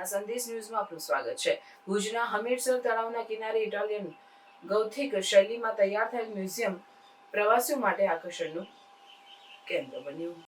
નમસ્કારના સંદેશ ન્યૂઝમાં આપનું સ્વાગત છે. ભુજના હમીરસર તળાવના કિનારે ઇટાલિયન ગૌથિક શૈલીમાં તૈયાર થયેલ મ્યુઝિયમ પ્રવાસીઓ માટે આકર્ષણનું કેન્દ્ર બન્યું.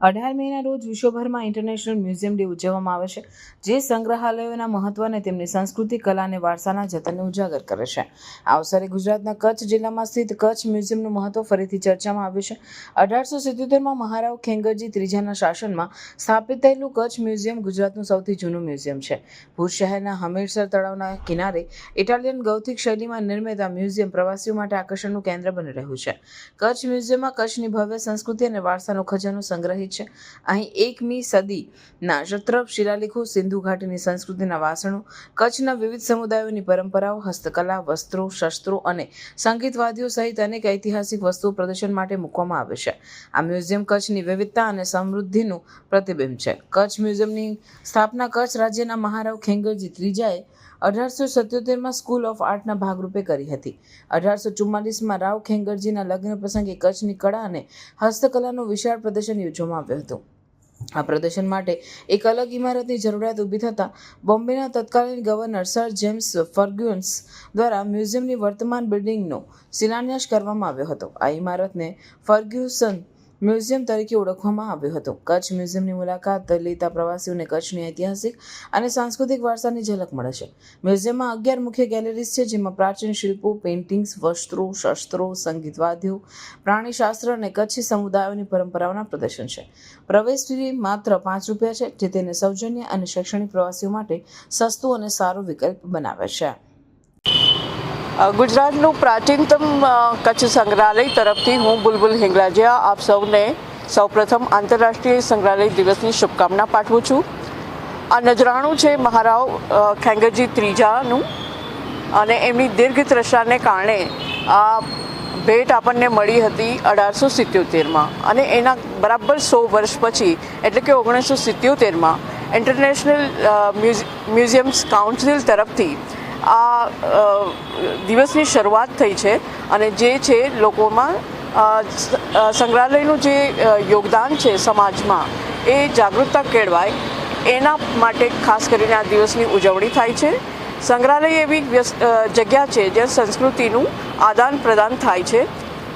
અઢાર મેના રોજ વિશ્વભરમાં ઇન્ટરનેશનલ મ્યુઝિયમ ડે ઉજવવામાં આવે છે, જે સંગ્રહાલયોના મહત્વ અને તેમની સંસ્કૃતિ, કલા અને વારસાના જતનને ઉજાગર કરે છે. આ અવસરે ગુજરાતના કચ્છ જિલ્લામાં સ્થિત કચ્છ મ્યુઝિયમનું મહત્વ ફરીથી ચર્ચામાં આવ્યું છે. અઢારસો સિત્યોતેરમાં મહારાવ ખેંગરજી ત્રીજાના શાસનમાં સ્થાપિત થયેલું કચ્છ મ્યુઝિયમ ગુજરાતનું સૌથી જૂનું મ્યુઝિયમ છે. ભુજ શહેરના હમીરસર તળાવના કિનારે ઇટાલિયન ગૌથિક શૈલીમાં નિર્મિત આ મ્યુઝિયમ પ્રવાસીઓ માટે આકર્ષણનું કેન્દ્ર બની રહ્યું છે. કચ્છ મ્યુઝિયમમાં કચ્છની ભવ્ય સંસ્કૃતિ અને વારસાનો ખજાનો સંગ્રહિત છે. અહીં એકમી સદીના શત્રપ શિલાલેખો, સિંધુ ઘાટીની સંસ્કૃતિના વાસણો, કચ્છના વિવિધ સમુદાયોની પરંપરાઓ, હસ્તકલા, વસ્ત્રો, શસ્ત્રો અને સંગીતવાદ્યો સહિત અનેક ઐતિહાસિક વસ્તુઓ પ્રદર્શન માટે મૂકવામાં આવે છે. આ મ્યુઝિયમ કચ્છની વિવિધતા અને સમૃદ્ધિનું પ્રતિબિંબ છે. કચ્છ મ્યુઝિયમની સ્થાપના કચ્છ રાજ્યના મહારાવ ખેંગરજી ત્રીજાએ અઢારસો સત્યોતેરમાં સ્કૂલ ઓફ આર્ટના ભાગરૂપે કરી હતી. અઢારસો ચુમ્માલીસમાં રાવ ખેંગરજીના લગ્ન પ્રસંગે કચ્છની કળા અને હસ્તકલાનું વિશાળ પ્રદર્શન યોજવામાં આવ્યું હતું. આ પ્રદર્શન માટે એક અલગ ઇમારતની જરૂરિયાત ઊભી થતાં બોમ્બેના તત્કાલીન ગવર્નર સર જેમ્સ ફર્ગ્યુન્સ દ્વારા મ્યુઝિયમની વર્તમાન બિલ્ડિંગનો શિલાન્યાસ કરવામાં આવ્યો હતો. આ ઇમારતને ફર્ગ્યુસન મ્યુઝિયમ તરીકે ઓળખવામાં આવ્યું હતું. કચ્છ મ્યુઝિયમની મુલાકાત લેતા પ્રવાસીઓને કચ્છની ઐતિહાસિક અને સાંસ્કૃતિક વારસાની ઝલક મળે છે. મ્યુઝિયમમાં અગિયાર મુખ્ય ગેલેરીઝ છે, જેમાં પ્રાચીન શિલ્પો પેઇન્ટિંગ્સ વસ્ત્રો, શસ્ત્રો, સંગીતવાદ્યો, પ્રાણીશાસ્ત્ર અને કચ્છી સમુદાયોની પરંપરાઓના પ્રદર્શન છે. પ્રવેશ ફી માત્ર પાંચ રૂપિયા છે, જે તેને સૌજન્ય અને શૈક્ષણિક પ્રવાસીઓ માટે સસ્તું અને સારો વિકલ્પ બનાવે છે. ગુજરાતનું પ્રાચીનતમ કચ્છ સંગ્રહાલય તરફથી હું બુલબુલ હિંગલાજીયા આપ સૌને સૌપ્રથમ આંતરરાષ્ટ્રીય સંગ્રહાલય દિવસની શુભકામના પાઠવું છું. આ નજરાણું છે મહારાવ ખેંગરજી ત્રીજાનું અને એમની દીર્ઘ ત્રષાને કારણે આ ભેટ આપણને મળી હતી અઢારસો સિત્યોતેરમાં અને એના બરાબર સો વર્ષ પછી, એટલે કે ઓગણીસો સિત્યોતેરમાં ઇન્ટરનેશનલ મ્યુઝિયમ્સ કાઉન્સિલ તરફથી આ દિવસની શરૂઆત થઈ છે અને જે છે લોકોમાં સંગ્રહાલયનું જે યોગદાન છે સમાજમાં એ જાગૃતતા કેળવાય. એના માટે ખાસ કરીને આ દિવસની ઉજવણી થાય છે. સંગ્રહાલય એવી જગ્યા છે જ્યાં સંસ્કૃતિનું આદાન પ્રદાન થાય છે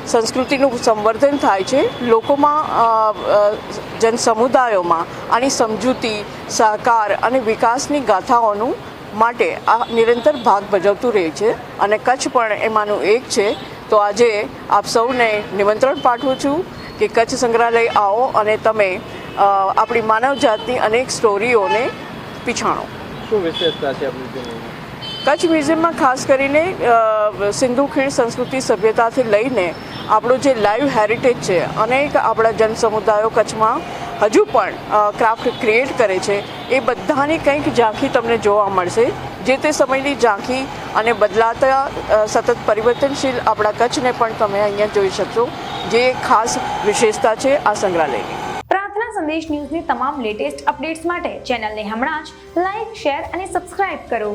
સંસ્કૃતિનું સંવર્ધન થાય છે. લોકોમાં અ, અ, જન સમુદાયોમાં આની સમજૂતી સહકાર અને વિકાસની ગાથાઓનું માટે આ નિરંતર ભાગ ભજવતું રહે છે અને કચ્છ પણ એમાંનું એક છે. તો આજે આપ સૌને નિમંત્રણ પાઠવું છું કે કચ્છ સંગ્રહાલય આવો અને તમે આપણી માનવ જાતની અનેક સ્ટોરીઓને પીછાણો. શું વિશેષતા છે કચ્છ મ્યુઝિયમમાં ખાસ કરીને સિંધુ ખીણ સંસ્કૃતિ સભ્યતાથી લઈને આપણું જે લાઈવ હેરિટેજ છે અનેક આપણા જન સમુદાયો કચ્છમાં હજુ પણ ક્રાફ્ટ ક્રિએટ કરે છે, એ બધાની કંઈક ઝાંખી તમને જોવા મળશે. જે તે સમયની ઝાંખી અને બદલાતા સતત પરિવર્તનશીલ આપણા કચ્છને પણ તમે અહીંયા જોઈ શકશો. જે ખાસ વિશેષતા છે આ સંગ્રહાલયની. પ્રાર્થના સંદેશ ન્યૂઝની તમામ લેટેસ્ટ અપડેટ્સ માટે ચેનલને હમણાં જ લાઇક શેર અને સબસ્ક્રાઇબ કરો.